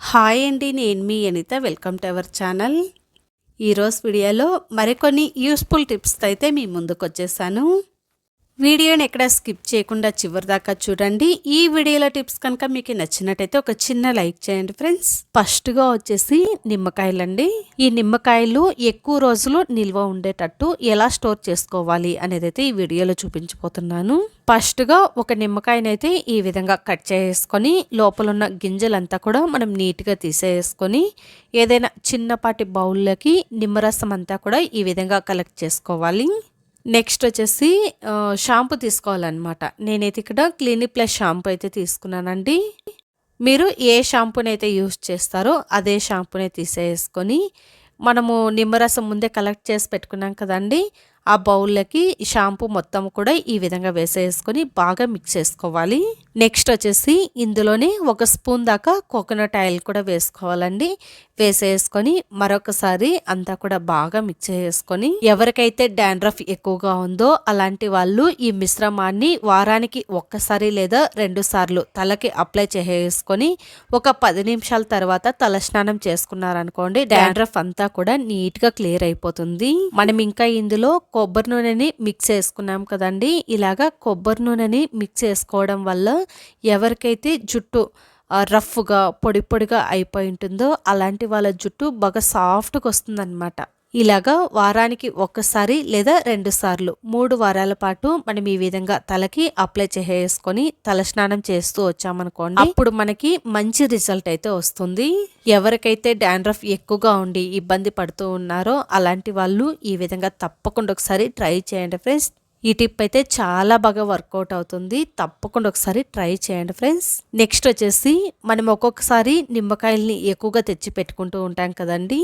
Hi అండి నేను మీ Anitha. Welcome to our channel. ఈరోజు వీడియోలో మరికొన్ని యూస్ఫుల్ టిప్స్ అయితే మీ ముందుకు వచ్చేసాను వీడియోని ఎక్కడ స్కిప్ చేయకుండా చివరి దాకా చూడండి. ఈ వీడియోలో టిప్స్ కనుక మీకు నచ్చినట్టయితే ఒక చిన్న లైక్ చేయండి ఫ్రెండ్స్. ఫస్ట్గా వచ్చేసి నిమ్మకాయలండి. ఈ నిమ్మకాయలు ఎక్కువ రోజులు నిల్వ ఉండేటట్టు ఎలా స్టోర్ చేసుకోవాలి అనేది అయితే ఈ వీడియోలో చూపించబోతున్నాను. ఫస్ట్గా ఒక నిమ్మకాయనైతే ఈ విధంగా కట్ చేసుకొని లోపల ఉన్న గింజలంతా కూడా మనం నీట్గా తీసేసుకొని ఏదైనా చిన్నపాటి బౌల్లోకి నిమ్మరసం అంతా కూడా ఈ విధంగా కలెక్ట్ చేసుకోవాలి. నెక్స్ట్ వచ్చేసి షాంపూ తీసుకోవాలన్నమాట. నేనైతే ఇక్కడ క్లినిక్ ప్లస్ షాంపూ అయితే తీసుకున్నానండి. మీరు ఏ షాంపూని అయితే యూస్ చేస్తారో అదే షాంపూనే తీసేసుకొని మనము నిమ్మరసం ముందే కలెక్ట్ చేసి పెట్టుకున్నాం కదండి ఆ బౌల్లోకి షాంపూ మొత్తం కూడా ఈ విధంగా వేసేసుకొని బాగా మిక్స్ చేసుకోవాలి. నెక్స్ట్ వచ్చేసి ఇందులోనే ఒక స్పూన్ దాకా కోకోనట్ ఆయిల్ కూడా వేసుకోవాలండి. వేసేసుకొని మరొకసారి అంతా కూడా బాగా మిక్స్ చేసుకొని ఎవరికైతే డాండ్రఫ్ ఎక్కువగా ఉందో అలాంటి వాళ్ళు ఈ మిశ్రమాన్ని వారానికి ఒక్కసారి లేదా రెండు సార్లు తలకి అప్లై చేసుకొని ఒక పది నిమిషాల తర్వాత తల స్నానం చేసుకున్నారనుకోండి డాండ్రఫ్ అంతా కూడా నీట్గా క్లియర్ అయిపోతుంది. మనం ఇంకా ఇందులో కొబ్బరి నూనెని మిక్స్ చేసుకున్నాం కదండి. ఇలాగా కొబ్బరి నూనెని మిక్స్ చేసుకోవడం వల్ల ఎవరికైతే జుట్టు రఫ్గా పొడి పొడిగా అయిపోయి ఉంటుందో అలాంటి వాళ్ళ జుట్టు బాగా సాఫ్ట్గా వస్తుందన్నమాట. ఇలాగా వారానికి ఒక్కసారి లేదా రెండు సార్లు మూడు వారాల పాటు మనం ఈ విధంగా తలకి అప్లై చేసుకొని తలస్నానం చేస్తూ వచ్చామనుకోండి అప్పుడు మనకి మంచి రిజల్ట్ అయితే వస్తుంది. ఎవరికైతే డాండ్రఫ్ ఎక్కువగా ఉండి ఇబ్బంది పడుతూ ఉన్నారో అలాంటి వాళ్ళు ఈ విధంగా తప్పకుండా ఒకసారి ట్రై చేయండి ఫ్రెండ్స్. ఈ టిప్ అయితే చాలా బాగా వర్కౌట్ అవుతుంది. తప్పకుండా ఒకసారి ట్రై చేయండి ఫ్రెండ్స్. నెక్స్ట్ వచ్చేసి మనం ఒక్కొక్కసారి నిమ్మకాయల్ని ఎక్కువగా తెచ్చి పెట్టుకుంటూ ఉంటాం కదండి.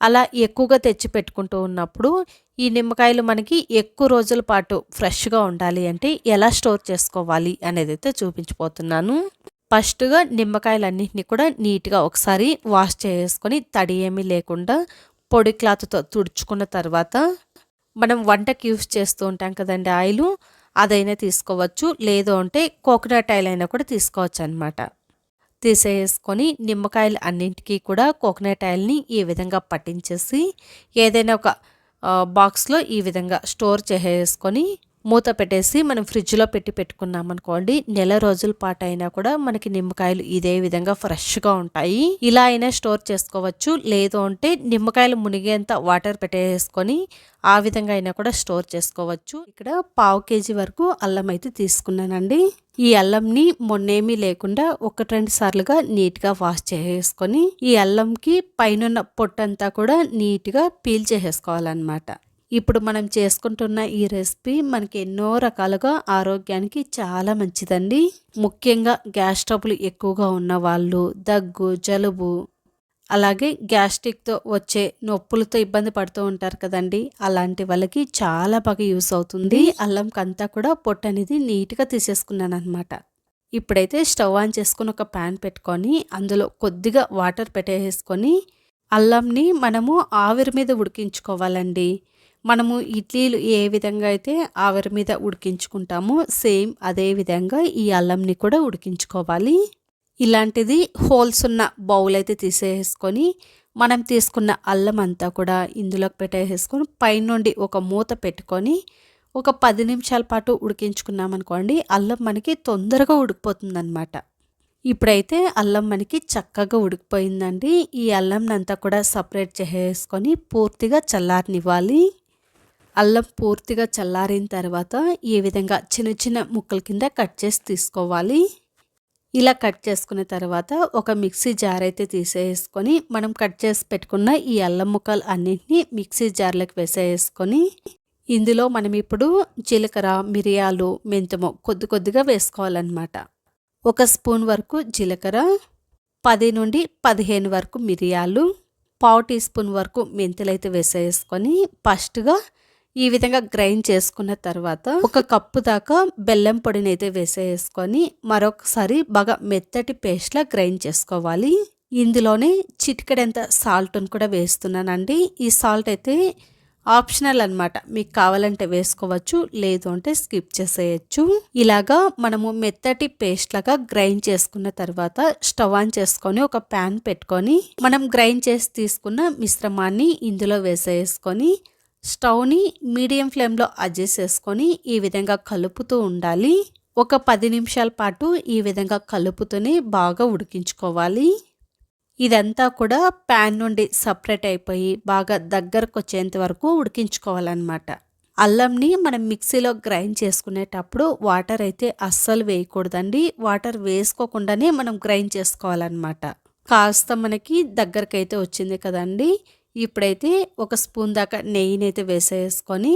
అలా ఎక్కువగా తెచ్చి పెట్టుకుంటూ ఉన్నప్పుడు ఈ నిమ్మకాయలు మనకి ఎక్కువ రోజుల పాటు ఫ్రెష్గా ఉండాలి అంటే ఎలా స్టోర్ చేసుకోవాలి అనేది అయితే చూపించిపోతున్నాను ఫస్ట్గా నిమ్మకాయలన్నింటినీ కూడా నీట్గా ఒకసారి వాష్ చేసుకొని తడి ఏమీ లేకుండా పొడి క్లాత్తో తుడుచుకున్న తర్వాత మనం వంటకి యూస్ చేస్తూ ఉంటాం కదండి ఆయిల్ అదైనా తీసుకోవచ్చు. లేదు అంటే కోకోనట్ ఆయిల్ అయినా కూడా తీసుకోవచ్చు అనమాట తీసేసుకొని నిమ్మకాయలు అన్నింటికి కూడా కోకోనట్ ఆయిల్ని ఈ విధంగా పట్టించేసి ఏదైనా ఒక బాక్స్లో ఈ విధంగా స్టోర్ చేసేసుకొని మూత పెట్టేసి మనం ఫ్రిడ్జ్లో పెట్టి పెట్టుకున్నాం అనుకోండి నెల రోజుల పాటు అయినా కూడా మనకి నిమ్మకాయలు ఇదే విధంగా ఫ్రెష్గా ఉంటాయి. ఇలా అయినా స్టోర్ చేసుకోవచ్చు. లేదు అంటే నిమ్మకాయలు మునిగేంత వాటర్ పెట్టేసుకొని ఆ విధంగా అయినా కూడా స్టోర్ చేసుకోవచ్చు. ఇక్కడ పావు కేజీ వరకు అల్లం అయితే తీసుకున్నానండి. ఈ అల్లంని మొన్నేమీ లేకుండా ఒకటి రెండు సార్లుగా నీట్గా వాష్ చేసుకొని ఈ అల్లంకి పైన పొట్టంతా కూడా నీట్గా పీల్ చేసేసుకోవాలన్నమాట. ఇప్పుడు మనం చేసుకుంటున్న ఈ రెసిపీ మనకి ఎన్నో రకాలుగా ఆరోగ్యానికి చాలా మంచిదండి. ముఖ్యంగా గ్యాస్ ట్రబుల్ ఎక్కువగా ఉన్న వాళ్ళు దగ్గు జలుబు అలాగే గ్యాస్ట్రిక్తో వచ్చే నొప్పులతో ఇబ్బంది పడుతూ ఉంటారు కదండి. అలాంటి వాళ్ళకి చాలా బాగా యూస్ అవుతుంది. అల్లంకంతా కూడా పొట్టు అనేది నీట్గా తీసేసుకున్నాను అనమాట ఇప్పుడైతే స్టవ్ ఆన్ చేసుకుని ఒక ప్యాన్ పెట్టుకొని అందులో కొద్దిగా వాటర్ పెట్టేసుకొని అల్లంని మనము ఆవిరి మీద ఉడికించుకోవాలండి. మనము ఇడ్లీలు ఏ విధంగా అయితే ఆవిరి మీద ఉడికించుకుంటామో సేమ్ అదే విధంగా ఈ అల్లంని కూడా ఉడికించుకోవాలి. ఇలాంటిది హోల్స్ ఉన్న బౌల్ అయితే తీసేసుకొని మనం తీసుకున్న అల్లం అంతా కూడా ఇందులోకి పెట్టేసుకొని పైనుండి ఒక మూత పెట్టుకొని ఒక పది నిమిషాల పాటు ఉడికించుకున్నాం అనుకోండి అల్లం మనకి తొందరగా ఉడికిపోతుందన్నమాట. ఇప్పుడైతే అల్లం మనకి చక్కగా ఉడికిపోయిందండి. ఈ అల్లంనంతా కూడా సపరేట్ చేసేసుకొని పూర్తిగా చల్లారనివ్వాలి. అల్లం పూర్తిగా చల్లారిన తర్వాత ఈ విధంగా చిన్న చిన్న ముక్కల కింద కట్ చేసి తీసుకోవాలి? ఇలా కట్ చేసుకున్న తర్వాత ఒక మిక్సీ జార్ అయితే తీసేసుకొని మనం కట్ చేసి పెట్టుకున్న ఈ అల్లం ముక్కలు అన్నింటినీ మిక్సీ జార్లోకి వేసేసుకొని ఇందులో మనం ఇప్పుడు జీలకర్ర మిరియాలు మెంతము కొద్ది కొద్దిగా వేసుకోవాలన్నమాట. ఒక స్పూన్ వరకు జీలకర్ర పది నుండి పదిహేను వరకు మిరియాలు పావు టీ స్పూన్ వరకు మెంతులు అయితే వేసేసుకొని ఫస్ట్గా ఈ విధంగా గ్రైండ్ చేసుకున్న తర్వాత ఒక కప్పు దాకా బెల్లం పొడిని అయితే వేసేసుకొని మరొకసారి బాగా మెత్తటి పేస్ట్లా గ్రైండ్ చేసుకోవాలి. ఇందులోనే చిటికెడంత సాల్ట్ని కూడా వేస్తున్నానండి. ఈ సాల్ట్ అయితే ఆప్షనల్ అన్నమాట. మీకు కావాలంటే వేసుకోవచ్చు లేదు అంటే స్కిప్ చేసేయచ్చు. ఇలాగా మనము మెత్తటి పేస్ట్ లాగా గ్రైండ్ చేసుకున్న తర్వాత స్టవ్ ఆన్ చేసుకొని ఒక ప్యాన్ పెట్టుకొని మనం గ్రైండ్ చేసి తీసుకున్న మిశ్రమాన్ని ఇందులో వేసేసుకొని స్టవ్ని మీడియం ఫ్లేమ్లో అడ్జస్ట్ చేసుకొని ఈ విధంగా కలుపుతూ ఉండాలి. ఒక పది నిమిషాల పాటు ఈ విధంగా కలుపుతూనే బాగా ఉడికించుకోవాలి. ఇదంతా కూడా ప్యాన్ నుండి సపరేట్ అయిపోయి బాగా దగ్గరకు వచ్చేంత వరకు ఉడికించుకోవాలన్నమాట. అల్లంని మనం మిక్సీలో గ్రైండ్ చేసుకునేటప్పుడు వాటర్ అయితే అస్సలు వేయకూడదండి. వాటర్ వేసుకోకుండానే మనం గ్రైండ్ చేసుకోవాలన్నమాట. కాస్త మనకి దగ్గరకైతే వచ్చింది కదండి. ఇప్పుడైతే ఒక స్పూన్ దాకా నెయ్యిని అయితే వేసేసుకొని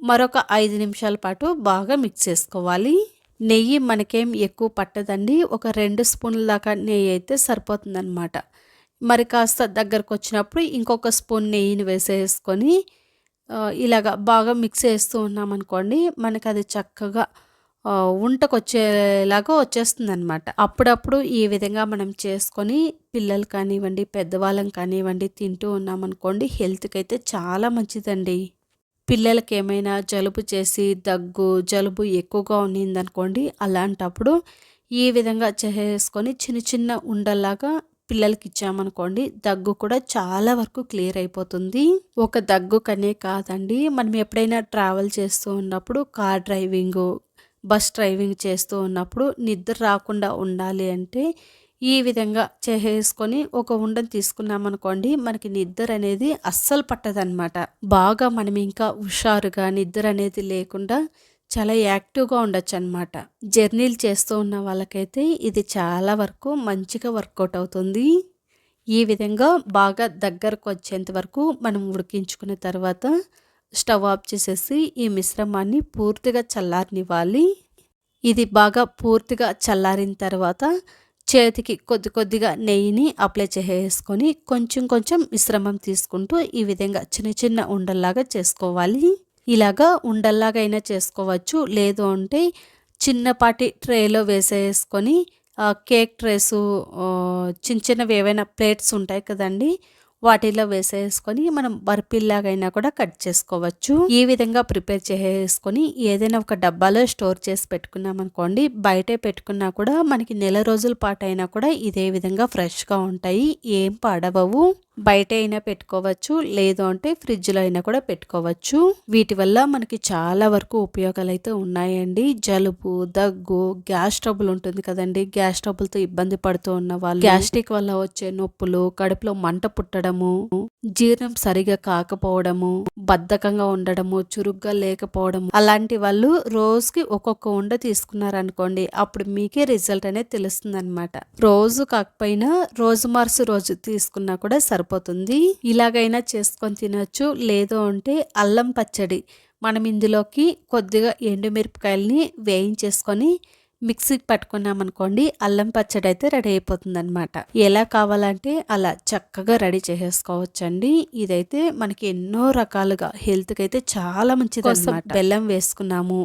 మరొక ఐదు నిమిషాల పాటు బాగా మిక్స్ చేసుకోవాలి. నెయ్యి మనకేం ఎక్కువ పట్టదండి. ఒక రెండు స్పూన్ల దాకా నెయ్యి అయితే సరిపోతుందన్నమాట. మరి కాస్త దగ్గరకు వచ్చినప్పుడు ఇంకొక స్పూన్ నెయ్యిని వేసేసుకొని ఇలాగ బాగా మిక్స్ చేస్తూ ఉన్నామనుకోండి మనకి అది చక్కగా ఉంటకొచ్చేలాగా వచ్చేస్తుంది అనమాట అప్పుడప్పుడు ఈ విధంగా మనం చేసుకొని పిల్లలు కానివ్వండి పెద్దవాళ్ళం కానివ్వండి తింటూ ఉన్నామనుకోండి హెల్త్కి అయితే చాలా మంచిదండి. పిల్లలకి ఏమైనా జలుబు చేసి దగ్గు జలుబు ఎక్కువగా ఉన్నిందనుకోండి అలాంటప్పుడు ఈ విధంగా చేసుకొని చిన్న చిన్న ఉండల్లాగా పిల్లలకి ఇచ్చామనుకోండి దగ్గు కూడా చాలా వరకు క్లియర్ అయిపోతుంది. ఒక దగ్గు కనే కాదండి మనం ఎప్పుడైనా ట్రావెల్ చేస్తూ ఉన్నప్పుడు కార్ డ్రైవింగ్ బస్ డ్రైవింగ్ చేస్తూ ఉన్నప్పుడు నిద్ర రాకుండా ఉండాలి అంటే ఈ విధంగా చేసేసుకొని ఒక ఉండని తీసుకున్నామనుకోండి మనకి నిద్ర అనేది అస్సలు పట్టదనమాట బాగా మనం ఇంకా హుషారుగా నిద్ర అనేది లేకుండా చాలా యాక్టివ్గా ఉండొచ్చు అనమాట జర్నీలు చేస్తూ ఉన్న వాళ్ళకైతే ఇది చాలా వరకు మంచిగా వర్కౌట్ అవుతుంది. ఈ విధంగా బాగా దగ్గరకు వచ్చేంత వరకు మనం ఉడికించుకున్న తర్వాత స్టవ్ ఆఫ్ చేసేసి ఈ మిశ్రమాన్ని పూర్తిగా చల్లారనివ్వాలి. ఇది బాగా పూర్తిగా చల్లారిన తర్వాత చేతికి కొద్ది కొద్దిగా నెయ్యిని అప్లై చేసేసుకొని కొంచెం కొంచెం మిశ్రమం తీసుకుంటూ ఈ విధంగా చిన్న చిన్న ఉండల్లాగా చేసుకోవాలి. ఇలాగా ఉండల్లాగా అయినా చేసుకోవచ్చు. లేదు అంటే చిన్నపాటి ట్రేలో వేసేసుకొని కేక్ ట్రేసు చిన్న చిన్నవి ఏవైనా ప్లేట్స్ ఉంటాయి కదండి వాటిలో వేసేసుకొని మనం బర్ఫీల్లాగైనా కూడా కట్ చేసుకోవచ్చు. ఈ విధంగా ప్రిపేర్ చేసేసుకొని ఏదైనా ఒక డబ్బాలో స్టోర్ చేసి పెట్టుకున్నాం అనుకోండి బయటే పెట్టుకున్నా కూడా మనకి నెల రోజుల పాటు అయినా కూడా ఇదే విధంగా ఫ్రెష్గా ఉంటాయి. ఏం పాడవవు. బయట అయినా పెట్టుకోవచ్చు లేదు అంటే ఫ్రిడ్జ్లో అయినా కూడా పెట్టుకోవచ్చు. వీటి వల్ల మనకి చాలా వరకు ఉపయోగాలు అయితే ఉన్నాయండి. జలుబు దగ్గు గ్యాస్ ట్రబుల్ ఉంటుంది కదండి. గ్యాస్ ట్రబుల్తో ఇబ్బంది పడుతూ ఉన్న వాళ్ళు గ్యాస్ట్రిక్ వల్ల వచ్చే నొప్పులు కడుపులో మంట పుట్టడము జీర్ణం సరిగా కాకపోవడము బద్ధకంగా ఉండడము చురుగ్గా లేకపోవడము అలాంటి వాళ్ళు రోజుకి ఒక్కొక్క ఉండ తీసుకున్నారనుకోండి అప్పుడు మీకే రిజల్ట్ అనేది తెలుస్తుంది అనమాట రోజు కాకపోయినా రోజు మార్సు రోజు తీసుకున్నా కూడా సరి సరిపోతుంది. ఇలాగైనా చేసుకొని తినచ్చు. లేదు అంటే అల్లం పచ్చడి. మనం ఇందులోకి కొద్దిగా ఎండుమిరపకాయలని వేయించేసుకొని మిక్సీకి పట్టుకున్నామనుకోండి అల్లం పచ్చడి అయితే రెడీ అయిపోతుంది అనమాట ఎలా కావాలంటే అలా చక్కగా రెడీ చేసేసుకోవచ్చండి. ఇదైతే మనకి ఎన్నో రకాలుగా హెల్త్కి అయితే చాలా మంచిది అనమాట బెల్లం వేసుకున్నాము.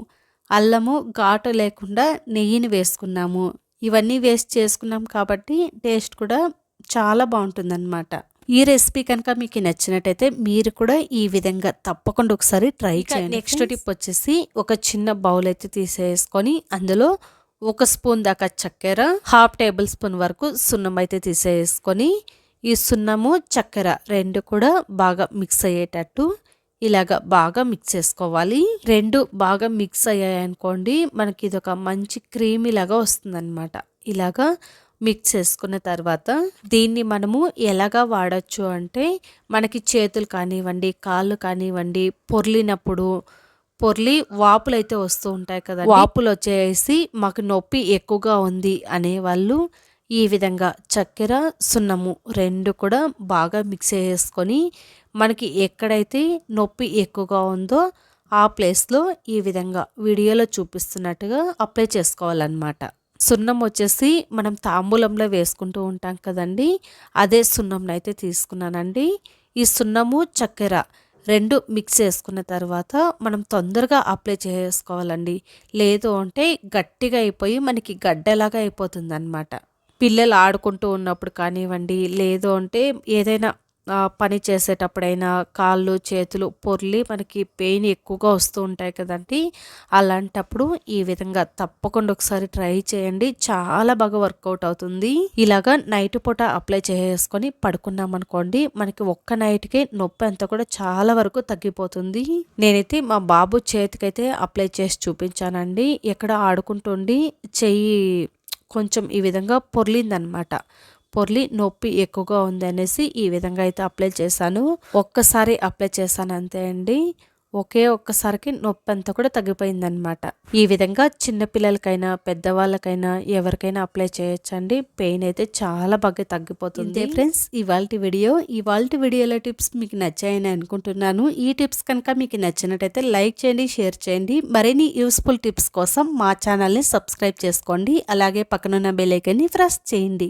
అల్లము ఘాటు లేకుండా నెయ్యిని వేసుకున్నాము. ఇవన్నీ వేస్ట్ చేసుకున్నాం కాబట్టి టేస్ట్ కూడా చాలా బాగుంటుందన్నమాట. ఈ రెసిపీ కనుక మీకు నచ్చినట్టయితే మీరు కూడా ఈ విధంగా తప్పకుండా ఒకసారి ట్రై చేయండి. నెక్స్ట్ టిప్ వచ్చేసి ఒక చిన్న బౌల్ అయితే తీసేసుకొని అందులో ఒక స్పూన్ దాకా చక్కెర హాఫ్ టేబుల్ స్పూన్ వరకు సున్నం అయితే తీసేసుకొని ఈ సున్నము చక్కెర రెండు కూడా బాగా మిక్స్ అయ్యేటట్టు ఇలాగ బాగా మిక్స్ చేసుకోవాలి. రెండు బాగా మిక్స్ అయ్యాయనుకోండి మనకి ఇది ఒక మంచి క్రీమీ లాగా వస్తుందన్నమాట. ఇలాగా మిక్స్ చేసుకున్న తర్వాత దీన్ని మనము ఎలాగా వాడచ్చు అంటే మనకి చేతులు కానివ్వండి కాళ్ళు కానివ్వండి పొర్లినప్పుడు పొర్లి వాపులు అయితే వస్తూ ఉంటాయి కదా వాపులు వచ్చేసి మాకు నొప్పి ఎక్కువగా ఉంది అనేవాళ్ళు ఈ విధంగా చక్కెర సున్నము రెండు కూడా బాగా మిక్స్ చేసుకొని మనకి ఎక్కడైతే నొప్పి ఎక్కువగా ఉందో ఆ ప్లేస్లో ఈ విధంగా వీడియోలో చూపిస్తున్నట్టుగా అప్లై చేసుకోవాలన్నమాట. సున్నం వచ్చేసి మనం తాంబూలంలో వేసుకుంటూ ఉంటాం కదండి. అదే సున్నంను అయితే తీసుకున్నానండి. ఈ సున్నము చక్కెర రెండు మిక్స్ చేసుకున్న తర్వాత మనం తొందరగా అప్లై చేసుకోవాలండి. లేదు అంటే గట్టిగా అయిపోయి మనకి గడ్డలాగా అయిపోతుంది అనమాట పిల్లలు ఆడుకుంటూ ఉన్నప్పుడు కానివ్వండి లేదు అంటే ఏదైనా పని చేసేటప్పుడైనా కాళ్ళు చేతులు పొర్లి మనకి పెయిన్ ఎక్కువగా వస్తూ ఉంటాయి కదండి. అలాంటప్పుడు ఈ విధంగా తప్పకుండా ఒకసారి ట్రై చేయండి. చాలా బాగా వర్కౌట్ అవుతుంది. ఇలాగా నైట్ పూట అప్లై చేసుకొని పడుకున్నాం అనుకోండి మనకి ఒక్క నైట్కే నొప్పి అంతా కూడా చాలా వరకు తగ్గిపోతుంది. నేనైతే మా బాబు చేతికైతే అప్లై చేసి చూపించానండి. ఎక్కడ ఆడుకుంటుండి చెయ్యి కొంచెం ఈ విధంగా పొర్లిందనమాట. పొర్లి నొప్పి ఎక్కువగా ఉంది అనేసి ఈ విధంగా అయితే అప్లై చేశాను. ఒక్కసారి అప్లై చేశాను అంతే అండి. ఒకే ఒక్కసారికి నొప్పి అంతా కూడా తగ్గిపోయిందనమాట ఈ విధంగా చిన్నపిల్లలకైనా పెద్దవాళ్ళకైనా ఎవరికైనా అప్లై చేయొచ్చండి. పెయిన్ అయితే చాలా బాగా తగ్గిపోతుంది. ఫ్రెండ్స్ ఇవాళ వీడియో. ఇవాళ వీడియోలో టిప్స్ మీకు నచ్చాయని అనుకుంటున్నాను. ఈ టిప్స్ కనుక మీకు నచ్చినట్టయితే లైక్ చేయండి షేర్ చేయండి. మరిన్ని యూస్ఫుల్ టిప్స్ కోసం మా ఛానల్ని సబ్స్క్రైబ్ చేసుకోండి. అలాగే పక్కనున్న బెల్ ఐకన్ని ప్రెస్ చేయండి.